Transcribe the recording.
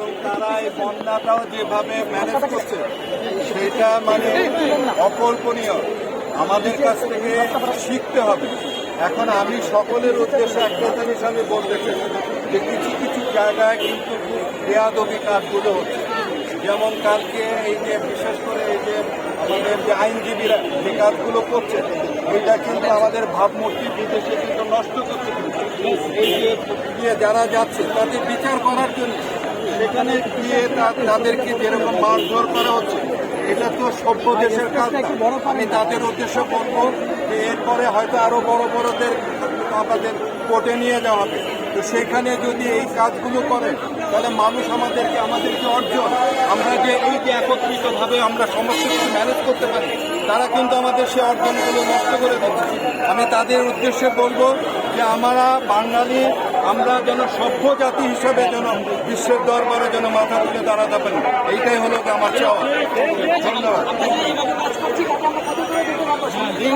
এবং তারা এই বন্যাটাও যেভাবে ম্যানেজ করছে, সেটা মানে অকল্পনীয়। আমাদের কাছ থেকে শিখতে হবে। এখন আমি সকলের উদ্দেশ্যে একটা জিনিস আমি বলতে চাই যে কিছু কিছু জায়গায় কিন্তু বেয়াদবি কাজগুলো হচ্ছে। যেমন কালকে এই যে, বিশেষ করে এই যে আমাদের যে আইনজীবীরা যে কাজগুলো করছে, এটা কিন্তু আমাদের ভাবমূর্তি বিদেশে কিন্তু নষ্ট করছে। এই যে গিয়ে যারা যাচ্ছে, তাদের বিচার করার জন্য সেখানে গিয়ে তাদেরকে যেরকম মারধর করা হচ্ছে, এটা তো সভ্য দেশের কাজ। আমি তাদের উদ্দেশ্য বলব যে এরপরে হয়তো আরও বড় বড়দের আমাদের কোর্টে নিয়ে যাওয়া হবে। তো সেখানে যদি এই কাজগুলো করে তাহলে মানুষ আমাদেরকে আমাদের যে অর্জন। আমরা যে এই যে একত্রিতভাবে আমরা সমস্ত কিছু ম্যানেজ করতে পারি, তারা কিন্তু আমাদের সে অর্জনগুলো নষ্ট করে দিচ্ছে। আমি তাদের উদ্দেশ্যে বলব যে আমরা বাঙালি আমরা যেন সভ্য জাতি হিসেবে যেন বিশ্বের দরবারে যেন মাথা তুলে দাঁড়াতে পারি। এইটাই হলো আমার চাওয়া। ধন্যবাদ।